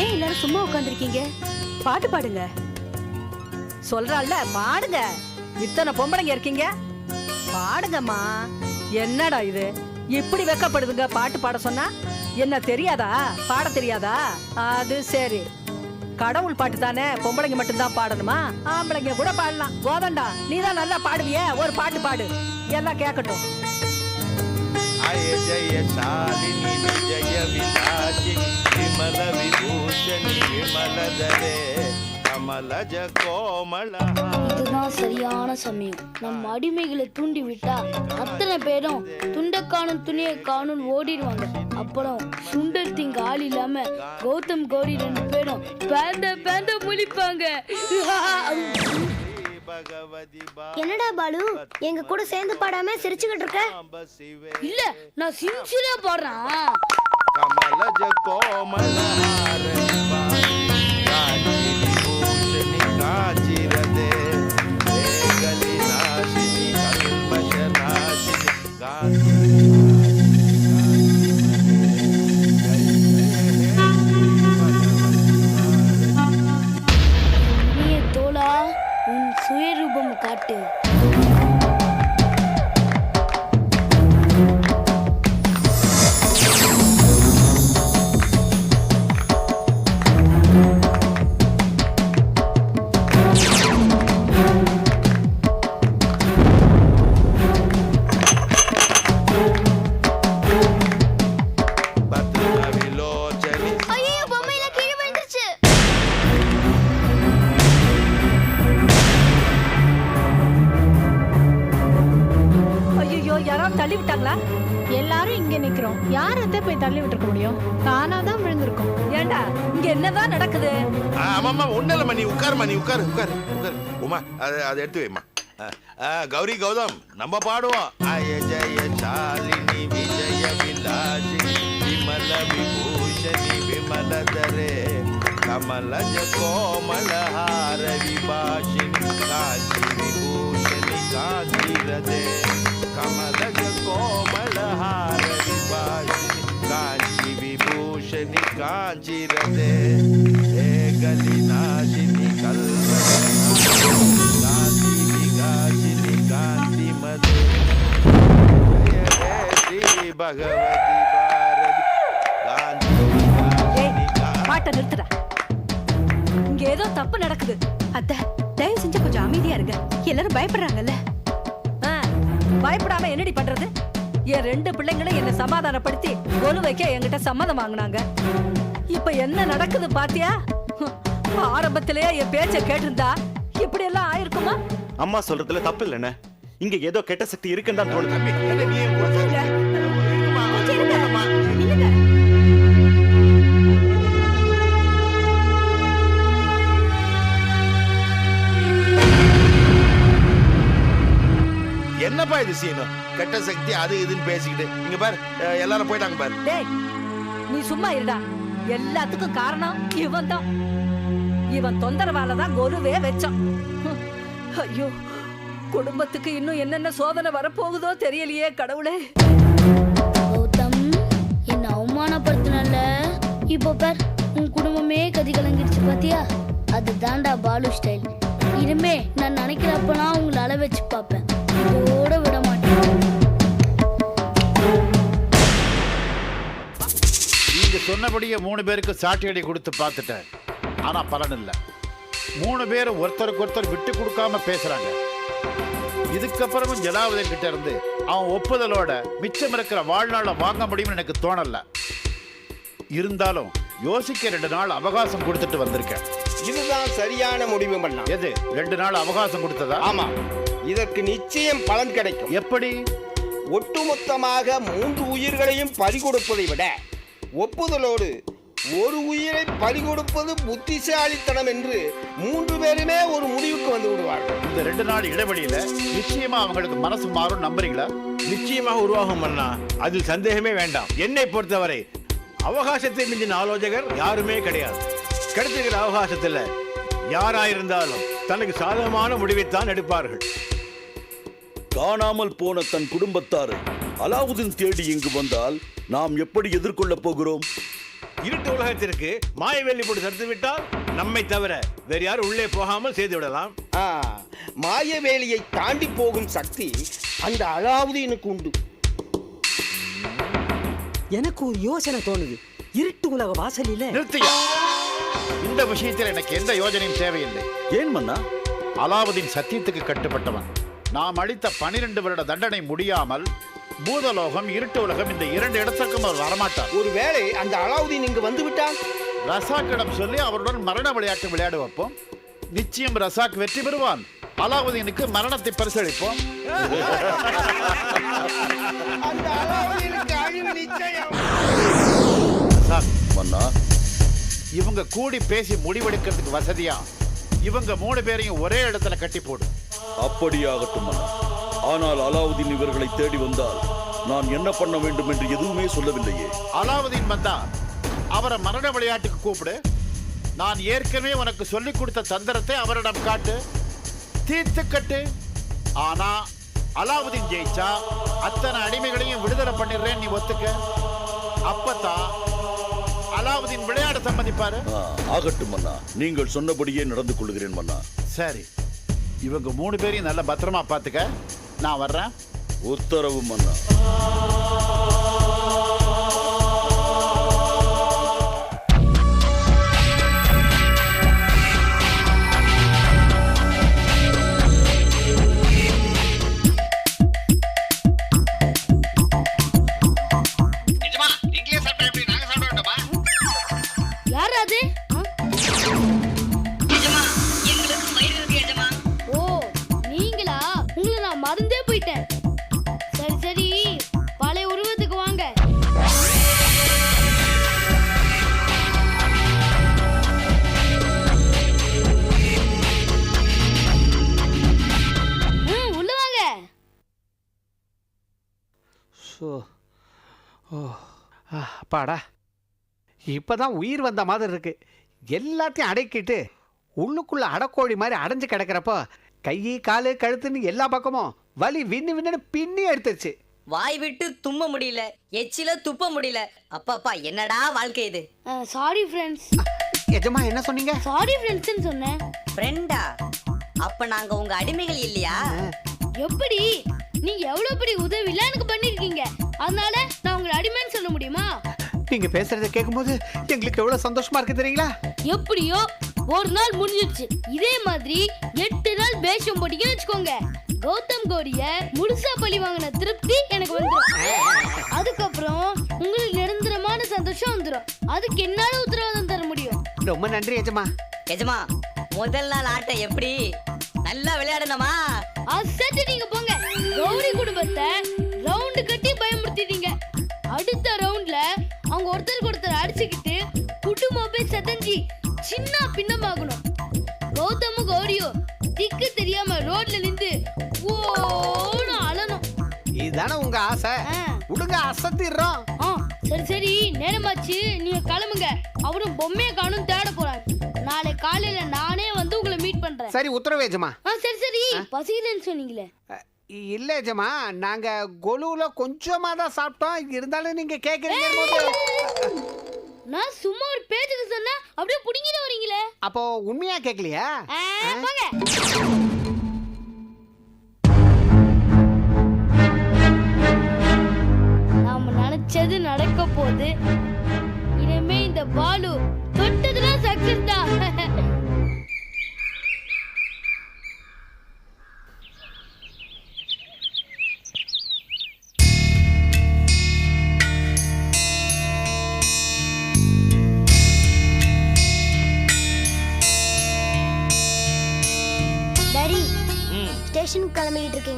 ஏன் எல்லாரும் சும்மா உட்காந்துருக்கீங்க பாட்டு பாடுங்க. சொல்றாள்ல பாடுங்க. இத்தனை பொம்பளைங்க இருக்கீங்க? பாடுங்கம்மா. என்னடா இது? இப்படி வெக்கப்படுதுங்க பாட்டு பாட சொன்னா? என்ன தெரியாதா? பாட தெரியாதா? அது சரி. கடவுள் பாட்டு தானே? பொம்பளைங்க மட்டும்தான் பாடணுமா? ஆம்பளைங்க கூட பாடலாம். கோதண்டா நீ தான் நல்லா பாடுவிய? ஒரு பாட்டு பாடு. எல்லாம் கேட்கட்டும் ஜய சாலினி விஜய விலாசினி விமல விபூஷணி விமலதரே கமலஜ கோமல. இதுதான் சரியான சமயம். நம் அடிமைகளை தூண்டி விட்டா அத்தனை பேரும் துண்ட காணும் துணியை காணும் ஓடிடுவாங்க. அப்புறம் சுண்டர் திங்க ஆள் இல்லாம கௌதம் கௌரி ரெண்டு பேரும் பேந்த பேந்த முழிப்பாங்க. என்னடா பாலு? எங்க கூட சேர்ந்து பாடாம சிரிச்சுக்கிட்டு இருக்க? இல்ல நான் சின்சியரா பாடுறேன். கமலஜ கோமல. I அம்மா ஒன்றும் இல்லைம்மா நீ உட்காருமா நீ உட்காரு உட்காரு உட்காரு. உமா அது அதை எடுத்து வைம்மா. கௌரி கௌதம் நம்ம பாடுவோம். அய ஜய சாலினி விஜய விலாசினி விமல விபூஷணி விமல தரே கமலஜ கோமல ஹார விபாஷினி காஞ்சி விபூஷணி காஞ்சிரதே கமலஜ கோமல ஹார விபாஷினி காஞ்சி விபூஷணி காஞ்சிரதே. பாட்டை நிறுத்துடா. இங்க ஏதோ தப்பு நடக்குது. அத்தை தயவு செஞ்சு கொஞ்சம் அமைதியா இருங்க. எல்லாரும் பயப்படுறாங்கல்ல? பயப்படாம என்னடி பண்றது? என் ரெண்டு பிள்ளைங்களும் என்ன சமாதானப்படுத்தி ஒழு என்கிட்ட சம்மதம் வாங்கினாங்க. இப்ப என்ன நடக்குது பாத்தியா? ஆரம்பத்திலேயே என் பேச்ச கேட்டிருந்தா இப்படி எல்லாம் ஆயிருக்குமா? அம்மா சொல்றதுல தப்பு இல்லைண்ணே இங்க ஏதோ கெட்ட சக்தி இருக்குன்னு தான் தோணுது. என்னப்பா இது சீனு? கெட்ட சக்தி அது இதுன்னு பேசிக்கிட்டு. இங்க பாரு எல்லாரும் போயிட்டாங்க பாரு. டேய் நீ சும்மா இருடா. எல்லாத்துக்கும் காரணம் இவன் தான் இவன் தொந்தரவால தான் கொலுவே வச்சான். ஐயோ குடும்பத்துக்கு இன்னும் என்னென்ன சோதனை வரப்போகுதோ தெரியலையே கடவுளே. கௌதம் என்ன அவமானப்படுத்தினல இப்போ பார் உன் குடும்பமே கதி கலங்கிடுச்சு பாத்தியா? அது தாண்டா பாலு ஸ்டைல் இனிமே நான் நினைக்கிறப்பலாம் உங்களை அள வச்சு பார்ப்பேன். இதோட விட சொன்னபடியே மூணு பேருக்கு சாட்டியடி கொடுத்து பார்த்துட்டேன். ஆனா பலன் இல்லை. மூணு பேரும் ஒருத்தருக்கு ஒருத்தர் விட்டு கொடுக்காம பேசுறாங்க. இதுக்கப்புறமும் ஜலாவதன் கிட்ட இருந்து அவன் ஒப்புதலோட மிச்சம் இருக்கிற வாழ்நாளை வாங்க முடியும்னு எனக்கு தோணல. இருந்தாலும் யோசிக்க ரெண்டு நாள் அவகாசம் கொடுத்துட்டு வந்திருக்கேன். இதுதான் சரியான முடிவு பண்ணலாம் எது? ரெண்டு நாள் அவகாசம் கொடுத்ததா? ஆமா. இதற்கு நிச்சயம் பலன் கிடைக்கும். எப்படி? ஒட்டுமொத்தமாக மூன்று உயிர்களையும் பறிகொடுப்பதை விட ஒப்புதலோடு ஒரு உயிரை பறிகொடுப்பது புத்திசாலித்தனம் என்று மூன்று பேருமே ஒரு முடிவுக்கு வந்து விடுவார்கள். இந்த ரெண்டு நாள் இடைவெளியில நிச்சயமா அவங்களுக்கு மனசு மாறும் நம்புறீங்களா? நிச்சயமாக உருவாகும் அண்ணா. அதில் சந்தேகமே வேண்டாம். என்னை பொறுத்தவரை அவகாசத்தை மிஞ்சின ஆலோசகர் யாருமே கிடையாது. கிடைச்சிருக்கிற அவகாசத்தில் யாராயிருந்தாலும் தனக்கு சாதகமான முடிவைத்தான் எடுப்பார்கள். காணாமல் போன தன் குடும்பத்தாரை அலாவுதீன் தேடி இங்கு வந்தால் நாம் எப்படி எதிர்கொள்ளப் போகிறோம்? இருட்டு உலகத்திற்கு மாயவேலி போட்டு தடுத்து விட்டால் நம்மை தவிர வேறு யாரும் உள்ளே போகாமல் செய்து விடலாம். ஆ, மாயவேலியை தாண்டி போகும் சக்தி அந்த அலாவுதீனுக்கு உண்டு. எனக்கு ஒரு யோசனை தோணுது. இருட்டு உலக வாசலில நிறுத்தியா இந்த விஷயத்தில் எனக்கு எந்த யோஜனையும் தேவையில்லை. ஏன் மன்னா? அலாவுதீன் சத்தியத்துக்கு கட்டுப்பட்டவன். நாம் அளித்த பனிரெண்டு வருட தண்டனை முடியாமல் பூதலோகம் இருட்டு உலகம் இந்த இரண்டு இடத்திற்கும் அவர் வரமாட்டார். ஒருவேளை அந்த அலாவுதீன் இங்கு வந்து விட்டால்? ரசாக்கிடம் சொல்லி அவருடன் மரண விளையாட்டு விளையாட வைப்போம். நிச்சயம் ரசாக் வெற்றி பெறுவான். அலாவுதீனுக்கு மரணத்தை பரிசளிப்போம். அந்த அலாவுதீனுக்கு அழிவு நிச்சயம். ரசாக், மன்னா இவங்க கூடி பேசி முடிவெடுக்கிறதுக்கு வசதியா? இவங்க மூணு பேரையும் ஒரே இடத்துல கட்டி போடு. அப்படியாகட்டும் மன்னா ஆனால் அலாவுதீன் இவர்களை தேடி வந்தால் நான் என்ன பண்ண வேண்டும் என்று எதுவுமே சொல்லவில்லையே. அலாவுதீன் வந்தா அவரை மரண விளையாட்டுக்கு கூப்பிடு. நான் ஏற்கனவே உனக்கு சொல்லிக் கொடுத்த தந்திரத்தை அவரிடம் காட்டு. தீர்த்து கட்டு. ஆனா அலாவுதீன் ஜெயிச்சா அத்தனை அடிமைகளையும் விடுதலை பண்ணிடுறேன் நீ ஒத்துக்க. அப்பதான் அலாவுதீன் விளையாட சம்மதிப்பாரு? ஆகட்டும் மன்னா. நீங்கள் சொன்னபடியே நடந்து கொள்கிறேன் மன்னா. சரி. இவங்க மூணு பேரையும் நல்ல பத்திரமா பார்த்துக்க. நான் வர்றேன் உத்தரவு மன்னா ஸோ ஓ. அப்பாடா. இப்பதான் உயிர் வந்த மாதிரி இருக்கு. எல்லாத்தையும் அடக்கிட்டு உள்ளுக்குள்ள அடக்கோழி மாதிரி அடைஞ்சு கிடக்கிறப்போ கை காலு கழுத்துன்னு எல்லா பக்கமும் வலி வின்னு வின்னு பின்னி எடுத்துருச்சு. வாய் விட்டு தும்ம முடியல. எச்சில துப்ப முடியல. அப்பப்பா என்னடா வாழ்க்கை இது? சாரி ஃப்ரெண்ட்ஸ் எஜமா என்ன சொன்னீங்க? சாரி ஃப்ரெண்ட்ஸ்னு சொன்னேன். ஃப்ரெண்டா அப்ப நாங்க உங்க அடிமைகள் இல்லையா? எப்படி? நீங்க எவ்வளவு பெரிய உதவிலாம் எனக்கு பண்ணிருக்கீங்க. அதனால நான் உங்களை அடிமைன்னு சொல்ல முடியுமா? நீங்க பேசுறத கேட்கும்போது எங்களுக்கு எவ்வளவு சந்தோஷமா இருக்கு தெரியுங்களா? எப்படியோ ஒரு நாள் முடிஞ்சிருச்சு. இதே மாதிரி எட்டு நாள் பேஷம் போட்டீங்கன்னு வச்சுக்கோங்க. கௌதம் கோரிய முழுசா பழி வாங்கின திருப்தி எனக்கு வந்துடும் அதுக்கப்புறம் உங்களுக்கு நிரந்தரமான சந்தோஷம் வந்துடும் அதுக்கு என்னால உத்தரவாதம் தர முடியும். ரொம்ப நன்றி எஜமா. எஜமா முதல் நாள் ஆட்டம் எப்படி? நல்லா விளையாடணுமா? அசட்டு நீங்க போங்க. கௌரி குடும்பத்தை ரவுண்டு கட்டி பயமுறுத்திட்டீங்க. அடுத்த ரவுண்ட்ல அவங்க ஒருத்தருக்கு ஒருத்தர் அடிச்சுக்கிட்டு குடும்பம் செதஞ்சி சின்ன பின்னமாகணும். கௌதமும் கௌரியும் திக்கு தெரியாம ரோட்ல நின்று ஓன்னு அழணும். இதுதானே உங்க ஆசை. விடுங்க அசத்திடுறோம். ஆ சரி சரி. நேரமாச்சு. நீங்க கிளம்புங்க. அவரும் பொம்மையை காணும் தேட போறாங்க நாளை காலையில நானே பண்றேன் சரி உத்தரவு எஜமா. ஆ சரி சரி. பசிக்குதுன்னு சொன்னீங்களே. இல்ல எஜமா நாங்க கொலுவுல கொஞ்சமா தான் சாப்பிட்டோம். இருந்தாலும் நீங்க கேக்குறீங்க போது. நான் சும்மா ஒரு பேச்சுக்கு சொன்னா அப்படியே புடிங்கிட்டு வரீங்களே. அப்போ உண்மையா கேட்கலையா ஆ, போங்க. நாம நினைச்சது நடக்க போகுது. இனிமே இந்த பாலு தொட்டதுலாம் சக்சஸ் தான்.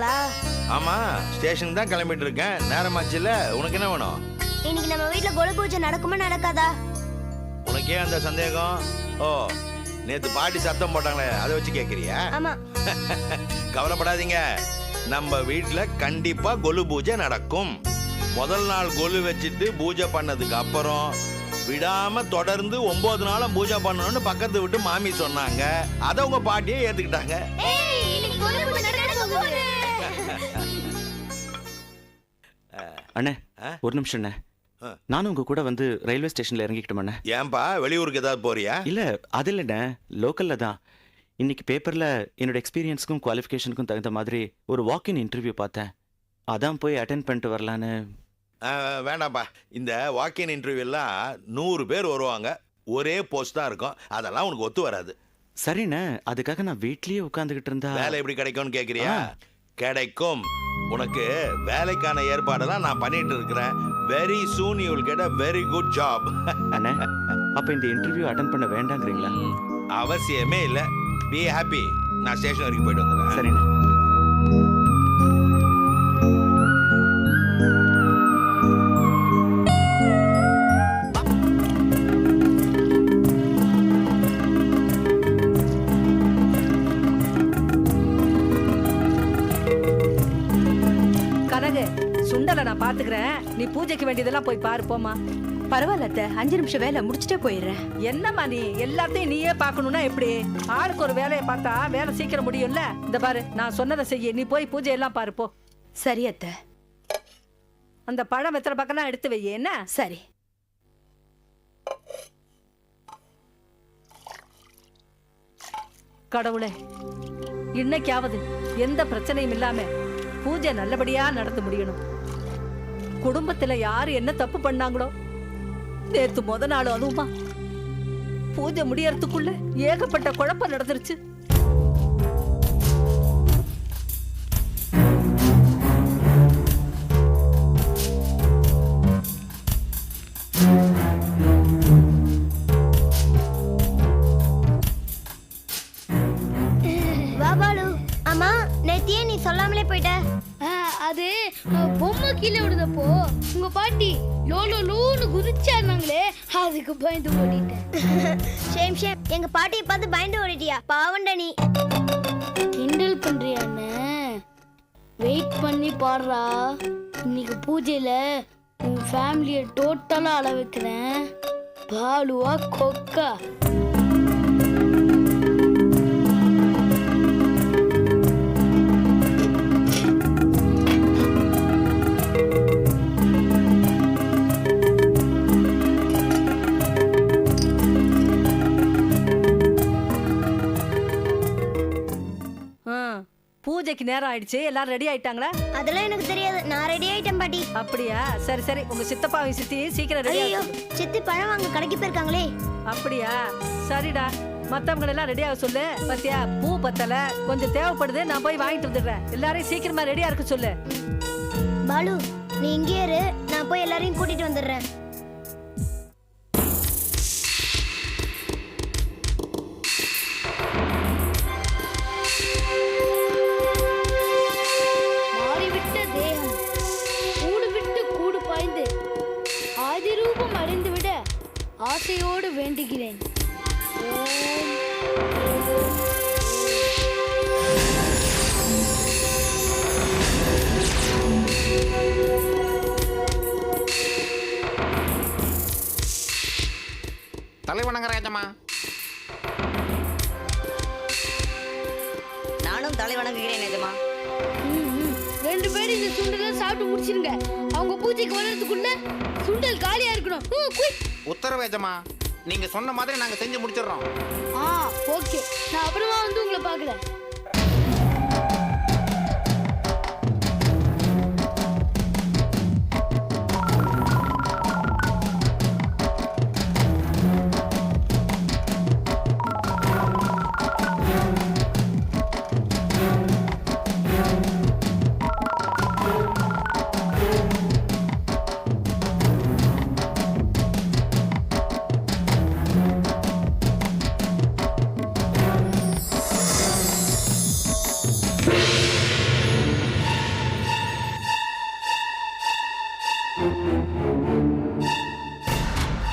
இருக்கீங்களா ஆமா ஸ்டேஷனுக்கு தான் கிளம்பிட்டு இருக்கேன் நேரமாச்சுல உனக்கு என்ன வேணும்? இன்னைக்கு நம்ம வீட்ல கொலு பூஜை நடக்குமா நடக்காதா? உனக்கே அந்த சந்தேகம்? ஓ நேத்து பாட்டி சத்தம் போட்டாங்களே அதை வச்சு கேக்குறியா? ஆமா. கவலைப்படாதீங்க. நம்ம வீட்ல கண்டிப்பா கொலு பூஜை நடக்கும். முதல் நாள் கொலு வச்சுட்டு பூஜை பண்ணதுக்கு அப்புறம் விடாம தொடர்ந்து ஒன்பது நாளும் பூஜை பண்ணணும்னு பக்கத்து விட்டு மாமி சொன்னாங்க. அதை உங்க பாட்டியே ஏத்துக்கிட்டாங்க. அண்ணே? ஒரு நிமிஷம் அண்ணே. நானும் உங்க கூட வந்து ரயில்வே ஸ்டேஷன்ல இறங்கிக்கிட்டோம் அண்ணே. ஏன்பா வெளியூருக்கு ஏதாவது போறியா? இல்ல அது இல்லைண்ணே. லோக்கல்ல தான். இன்னைக்கு பேப்பர்ல என்னோட எக்ஸ்பீரியன்ஸ்க்கும் குவாலிஃபிகேஷனுக்கும் தகுந்த மாதிரி ஒரு வாக்கின் இன்டர்வியூ பார்த்தேன். அதான் போய் அட்டென்ட் பண்ணிட்டு வரலான்னு. வேண்டாம்ப்பா. இந்த வாக்கின் இன்டர்வியூலாம் நூறு பேர் வருவாங்க. ஒரே போஸ்ட் தான் இருக்கும். அதெல்லாம் உனக்கு ஒத்து வராது. சரிண்ணே. அதுக்காக நான் வீட்லயே உட்காந்துக்கிட்டு இருந்தா வேலை எப்படி கிடைக்கும்னு கேக்குறியா? ஆ. கிடைக்கும். உனக்கு வேலைக்கான ஏற்பாடெல்லாம் நான் பண்ணிட்டு இருக்கிறேன் very soon you will get a very good job அண்ணே அப்ப இந்த இன்டர்வியூ அட்டன் பண்ண வேண்டாங்கிறீங்களா? அவசியமே இல்லை. பி ஹாப்பி நான் ஸ்டேஷன் வரைக்கும் போயிட்டு வந்துடுறேன். சரிண்ணே. பாத்துக்கிறேன் நீ பூஜைக்கு வேண்டியதெல்லாம் போய் பாரு போமா பரவாயில்ல அத்தை. அஞ்சு நிமிஷம் வேலை முடிச்சுட்டே போயிடுறேன். என்னம்மா நீ? எல்லாத்தையும் நீயே பார்க்கணும்னா எப்படி? ஆளுக்கு ஒரு வேலையை பார்த்தா வேலை சீக்கிரம் முடியும்ல? இந்த பாரு நான் சொன்னதை செய்ய. நீ போய் பூஜை எல்லாம் பாரு போ. சரி அத்தை. அந்த பழம் வெத்தலை பக்கம்லாம் எடுத்து வை என்ன? சரி. கடவுளே இன்னைக்காவது எந்த பிரச்சனையும் இல்லாம பூஜை நல்லபடியா நடந்து முடியணும். குடும்பத்துல யாரு என்ன தப்பு பண்ணாங்களோ? நேத்து முத நாள் அதுவுமா. பூஜை முடியறதுக்குள்ள ஏகப்பட்ட குழப்பம் நடந்துருச்சு. கீழே விடுதப்போ உங்க பாட்டி லோலோ லோன்னு குதிச்சா இருந்தாங்களே அதுக்கு பயந்து ஓடிட்டேன். ஷேம் ஷேம் எங்க பாட்டியை பார்த்து பயந்து ஓடிட்டியா? பாவண்ட நீ. கிண்டல் பண்றியாண்ணே வெயிட் பண்ணி பாடுறா. இன்னைக்கு பூஜையில உன் ஃபேமிலியை டோட்டலா அள வைக்கிறேன் பாலுவா கொக்கா. பூஜைக்கு நேரம் ஆயிடுச்சு. எல்லாரும் ரெடி ஆயிட்டாங்களா? அதெல்லாம் எனக்கு தெரியாது. நான் ரெடி ஆயிட்டேன் பாட்டி. அப்படியா? சரி சரி. உங்க சித்தப்பாவை சித்தி சீக்கிரம் ரெடி ஐயோ சித்தி பழம் வாங்க கடைக்கு போயிருக்காங்களே. அப்படியா? சரிடா. மத்தவங்க எல்லாம் ரெடியாக சொல்லு. பத்தியா? பூ பத்தல. கொஞ்சம் தேவைப்படுது நான் போய் வாங்கிட்டு வந்துடுறேன். எல்லாரையும் சீக்கிரமா ரெடியா இருக்க சொல்லு. பாலு நீ இங்கே இரு. நான் போய் எல்லாரையும் கூட்டிட்டு வந்துடுறேன். தலை வணங்குறாஜம்மா நானும் தலை வணங்குகிறேன் நிஜமா. ம், ம். ரெண்டு பேரும் இந்த சுண்டலை சாப்பிட்டு முடிச்சிருங்க. அவங்க பூஜைக்கு வர்றதுக்குள்ள சுண்டல் காலியா இருக்கணும். ஊ, குய். உத்தரவேஜம்மா நீங்க சொன்ன மாதிரி நாங்க செஞ்சு முடிச்சிடுறோம். ஆ ஓகே. நான் அப்புறமா வந்து உங்களை பார்க்குறேன்.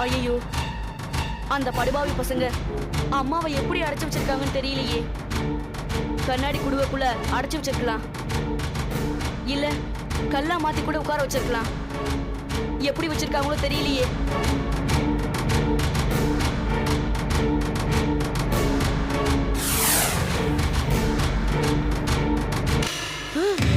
ஐயோ அந்த படுபாவி பசங்க அம்மாவை எப்படி அடைச்சு வச்சிருக்காங்கன்னு தெரியலையே. கண்ணாடி குடுவைக்குள்ள அடைச்சு வச்சிருக்கலாம். இல்ல கல்லா மாத்தி கூட உட்கார வச்சிருக்கலாம். எப்படி வச்சிருக்காங்களோ தெரியலையே. Huh?